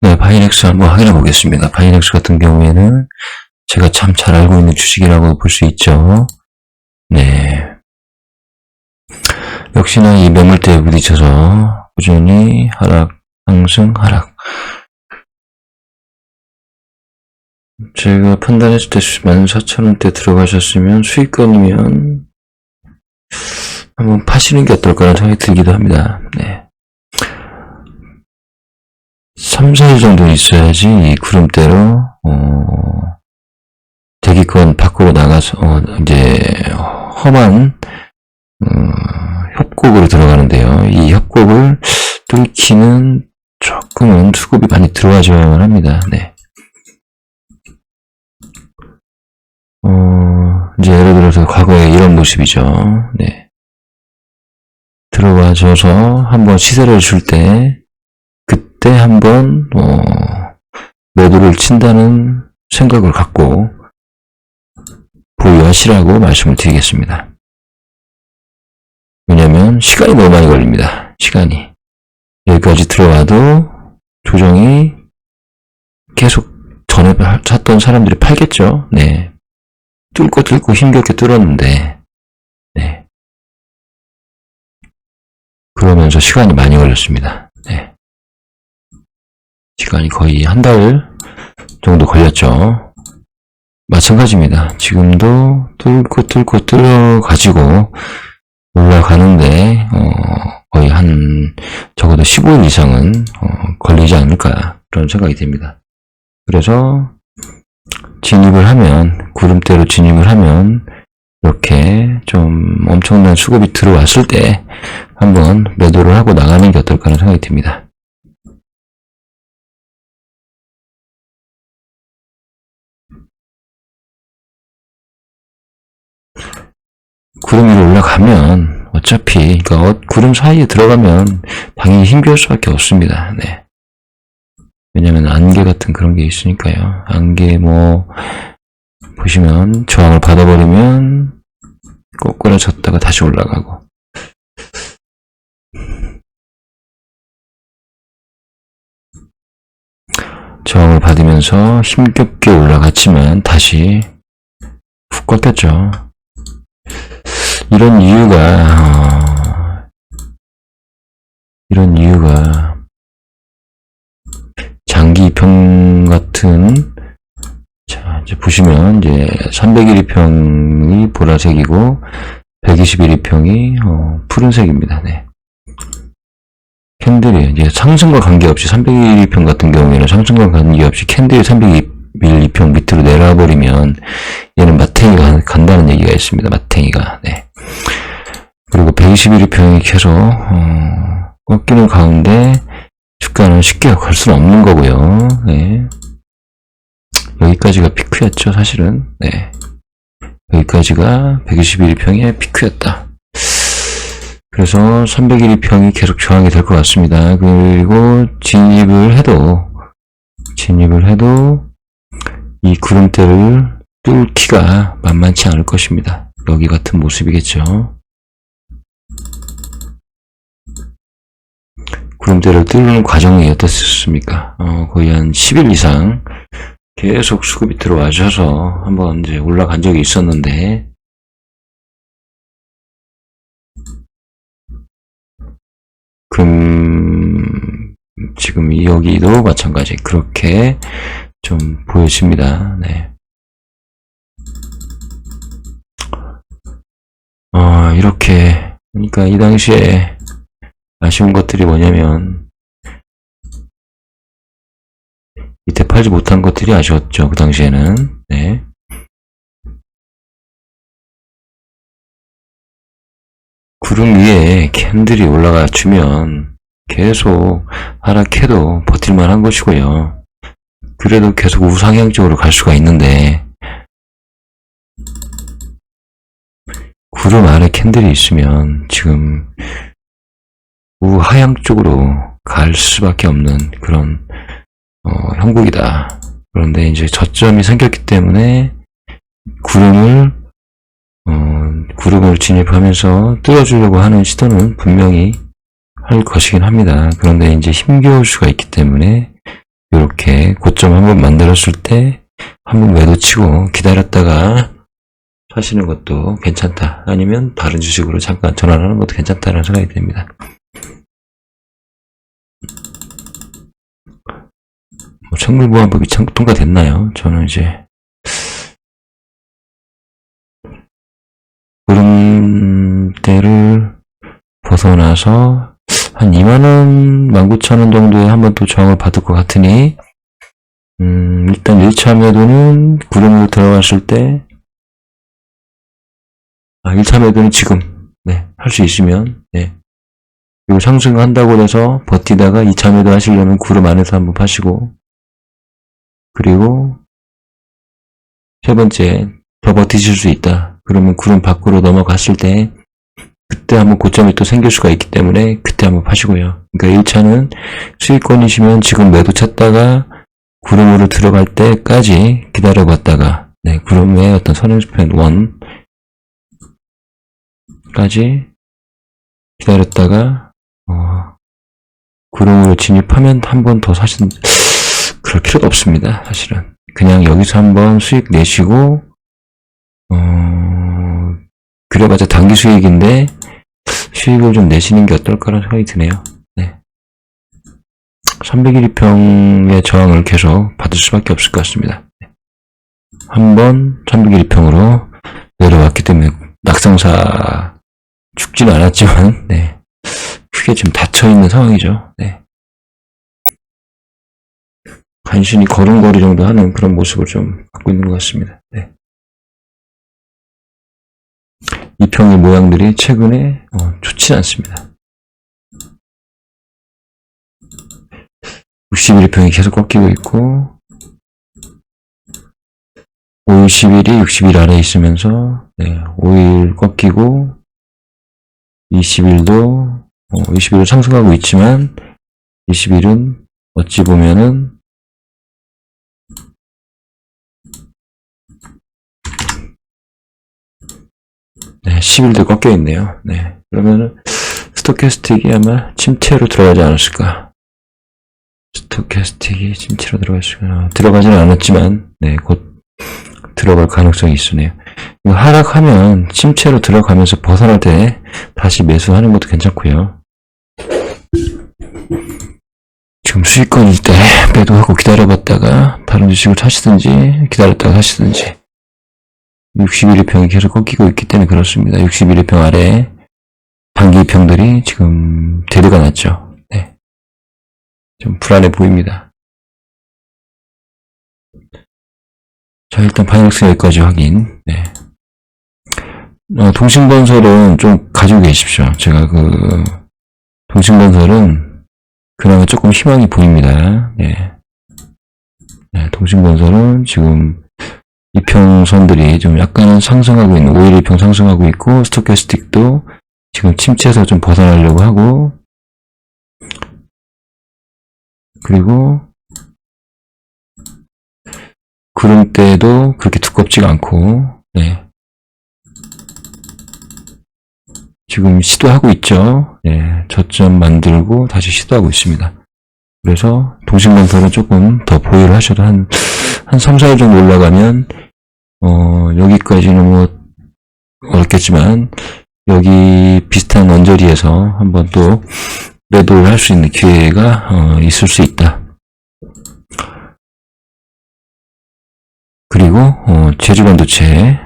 네, 바이넥스 한번 확인해 보겠습니다. 바이넥스 같은 경우에는 제가 참 잘 알고 있는 주식이라고 볼 수 있죠. 네. 역시나 이 매물대에 부딪혀서 꾸준히 하락, 상승, 하락. 제가 판단했을 때 14,000원대 들어가셨으면 수익권이면 한번 파시는 게 어떨까라는 생각이 들기도 합니다. 네. 3, 4일 정도 있어야지 이 구름대로 어, 대기권 밖으로 나가서 어, 이제 험한 어, 협곡으로 들어가는데요. 이 협곡을 뚫기는 조금은 수급이 많이 들어와줘야만 합니다. 네. 어, 이제 예를 들어서 과거에 이런 모습이죠. 네. 들어와줘서 한번 시세를 줄 때, 그때 한번, 어, 매도를 친다는 생각을 갖고 보유하시라고 말씀을 드리겠습니다. 왜냐면 시간이 너무 많이 걸립니다. 시간이. 여기까지 들어와도 조정이 계속 전에 샀던 사람들이 팔겠죠. 네. 뚫고 뚫고 힘겹게 뚫었는데, 네. 그러면서 시간이 많이 걸렸습니다. 네. 시간이 거의 한 달 정도 걸렸죠. 마찬가지입니다. 지금도 뚫고 뚫고 뚫어가지고 올라가는데, 어, 거의 한, 적어도 15일 이상은, 어, 걸리지 않을까, 그런 생각이 듭니다. 그래서, 진입을 하면, 구름대로 진입을 하면, 이렇게 좀 엄청난 수급이 들어왔을 때, 한번 매도를 하고 나가는 게 어떨까 하는 생각이 듭니다. 구름 위로 올라가면 어차피 그러니까 어- 구름 사이에 들어가면 당연히 힘겨울 수밖에 없습니다. 네. 왜냐면 안개 같은 그런 게 있으니까요. 안개 뭐 보시면 저항을 받아버리면 꼬꾸라졌다가 다시 올라가고 저항을 받으면서 힘겹게 올라갔지만 다시 훅 꺾였죠. 이런 이유가 어, 이런 이유가 장기 이평 같은 자 이제 보시면 이제 300일 이평이 보라색이고 120일 이평이 어, 푸른색입니다. 네. 캔들이 이제 상승과 관계없이 300일 이평 같은 경우에는 상승과 관계없이 캔들이 300일 이평 밑으로 내려와 버리면 얘는 마탱이가 간다는 얘기가 있습니다. 마탱이가 네. 그리고 121일 평이 계속 어, 꺾이는 가운데 주가는 쉽게 갈 수는 없는 거고요. 네. 여기까지가 피크였죠, 사실은. 네. 여기까지가 121일 평의 피크였다. 그래서 301일 평이 계속 저항이 될 것 같습니다. 그리고 진입을 해도 진입을 해도 이 구름대를 뚫기가 만만치 않을 것입니다. 여기 같은 모습이겠죠. 구름대를 뚫는 과정이 어떻습니까? 어, 거의 한 10일 이상 계속 수급이 들어와 주셔서 한번 이제 올라간 적이 있었는데, 금, 지금 여기도 마찬가지. 그렇게 좀 보여집니다. 네. 어, 이렇게, 그러니까 이 당시에 아쉬운 것들이 뭐냐면, 이때 팔지 못한 것들이 아쉬웠죠. 그 당시에는. 네. 구름 위에 캔들이 올라가 주면 계속 하락해도 버틸만 한 것이고요. 그래도 계속 우상향적으로 갈 수가 있는데, 구름 안에 캔들이 있으면 지금 우하향 쪽으로 갈 수밖에 없는 그런 어, 형국이다. 그런데 이제 저점이 생겼기 때문에 구름을 어, 구름을 진입하면서 뚫어주려고 하는 시도는 분명히 할 것이긴 합니다. 그런데 이제 힘겨울 수가 있기 때문에 이렇게 고점 한번 만들었을 때 한번 매도 치고 기다렸다가 사시는 것도 괜찮다. 아니면 다른 주식으로 잠깐 전환하는 것도 괜찮다는 생각이 듭니다. 뭐 청물보안법이 청- 통과됐나요? 저는 이제 구름대를 벗어나서 한 2만원, 19,000원 정도에 한번 또 저항을 받을 것 같으니 음, 일단 1차 매도는 구름으로 들어갔을 때 아, 1차 매도는 지금 네, 할 수 있으면 네. 그리고 상승한다고 해서 버티다가 2차 매도 하시려면 구름 안에서 한번 파시고 그리고 세 번째 더 버티실 수 있다. 그러면 구름 밖으로 넘어갔을 때 그때 한번 고점이 또 생길 수가 있기 때문에 그때 한번 파시고요. 그러니까 1차는 수익권이시면 지금 매도 찾다가 구름으로 들어갈 때까지 기다려봤다가 네, 구름의 어떤 선행수편 1까지 기다렸다가 어, 구름으로 진입하면 한 번 더 사신 그럴 필요도 없습니다. 사실은 그냥 여기서 한번 수익 내시고 어, 그래봤자 단기 수익인데 수익을 좀 내시는 게 어떨까라는 생각이 드네요. 네. 300일 2평의 저항을 계속 받을 수밖에 없을 것 같습니다. 네. 한번 300일 2평으로 내려왔기 때문에 낙상사 죽지는 않았지만 네. 크게 지금 닫혀있는 상황이죠. 네. 간신히 걸음걸이 정도 하는 그런 모습을 좀 갖고 있는 것 같습니다. 네. 이 평의 모양들이 최근에 어, 좋지 않습니다. 61평이 계속 꺾이고 있고 5일 10일이 60일 아래 있으면서 네, 5일 꺾이고 20일도 어, 20일은 상승하고 있지만 20일은 어찌 보면은 네, 10일도 꺾여 있네요. 네. 그러면은 스토캐스틱이 아마 침체로 들어가지 않았을까. 스토캐스틱이 침체로 들어갔을까. 들어가지는 않았지만, 네, 곧 들어갈 가능성이 있으네요. 하락하면 침체로 들어가면서 벗어날 때 다시 매수하는 것도 괜찮고요. 지금 수익권일 때 매도하고 기다려봤다가 다른 주식을 사시든지 기다렸다가 사시든지 61일평이 계속 꺾이고 있기 때문에 그렇습니다. 61일평 아래 단기평들이 지금 대두가 났죠. 네. 좀 불안해 보입니다. 자, 일단 파이넥스 여기까지 확인. 네. 어, 동신건설은 좀 가지고 계십시오. 제가 그, 동신건설은 그나마 조금 희망이 보입니다. 네. 네, 동신건설은 지금 이평선들이 좀 약간 상승하고 있는, 5일 이평 상승하고 있고, 스토캐스틱도 지금 침체에서 좀 벗어나려고 하고, 그리고, 구름대도 그렇게 두껍지가 않고, 네. 지금 시도하고 있죠. 네, 저점 만들고 다시 시도하고 있습니다. 그래서 동신건설은 조금 더 보유를 하셔도 한, 한 3, 4일 정도 올라가면, 어, 여기까지는 뭐, 어렵겠지만, 여기 비슷한 언저리에서 한번 또 매도를 할 수 있는 기회가, 어, 있을 수 있다. 그리고, 어, 제주반도체.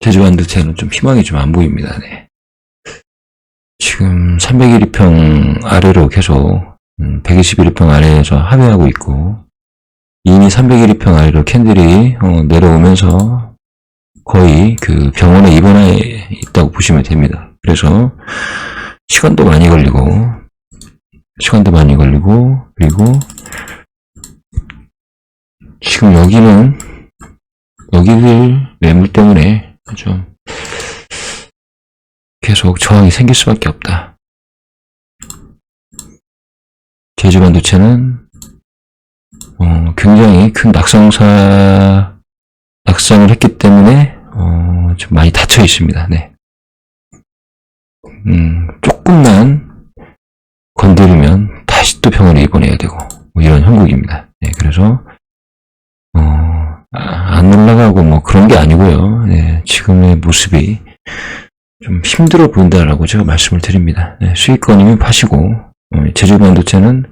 제주반도체는 좀 희망이 좀 안 보입니다, 네. 지금 301일평 아래로 계속 121일평 아래에서 하회하고 있고 이미 301일평 아래로 캔들이 어, 내려오면서 거의 그 병원에 입원해 있다고 보시면 됩니다. 그래서 시간도 많이 걸리고 시간도 많이 걸리고 그리고 지금 여기는 여기들 매물 때문에 좀 계속 저항이 생길 수밖에 없다. 제주반도체는 어, 굉장히 큰 낙성사 낙상을 했기 때문에 어, 좀 많이 닫혀 있습니다. 네. 음, 조금만 건드리면 다 다시 또 병원에 입원해야 되고 뭐 이런 형국입니다. 네, 그래서 어, 아, 안 올라가고 뭐 그런 게 아니고요. 네, 지금의 모습이 좀 힘들어 보인다라고 제가 말씀을 드립니다. 네, 수익권이면 파시고 어, 제주 반도체는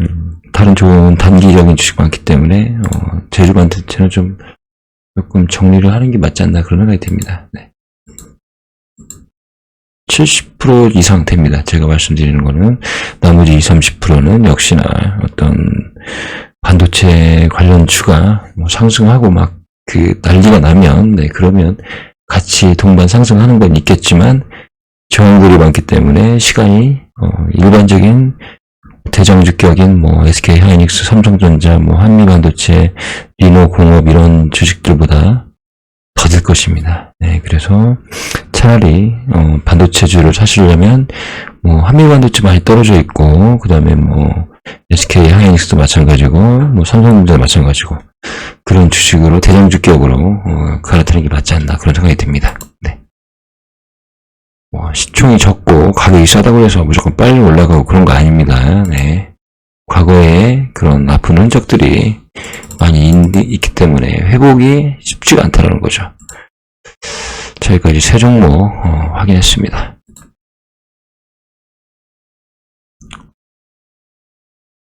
음, 다른 좋은 단기적인 주식 많기 때문에 어, 제주 반도체는 좀 조금 정리를 하는 게 맞지 않나 그런 생각이 듭니다. 네. 70% 이상 됩니다. 제가 말씀드리는 거는 나머지 20, 30%는 역시나 어떤 반도체 관련 주가 뭐 상승하고 막 그 난리가 나면 네 그러면 같이 동반 상승하는 건 있겠지만 저항물이 많기 때문에 시간이 어, 일반적인 대장주격인 뭐 SK 하이닉스, 삼성전자, 뭐 한미반도체, 리노공업 이런 주식들보다 더딜 것입니다. 네, 그래서 차라리 어, 반도체주를 사시려면 뭐 한미반도체 많이 떨어져 있고 그 다음에 뭐 SK 하이닉스도 마찬가지고 뭐 삼성전자 마찬가지고 그런 주식으로 대장주격으로 어, 갈아타는 게 맞지 않나 그런 생각이 듭니다. 네. 뭐 시총이 적고 가격이 싸다고 해서 무조건 빨리 올라가고 그런 거 아닙니다. 네. 과거에 그런 아픈 흔적들이 많이 있, 있기 때문에 회복이 쉽지가 않다는 거죠. 저희까지 세 종목 어, 확인했습니다.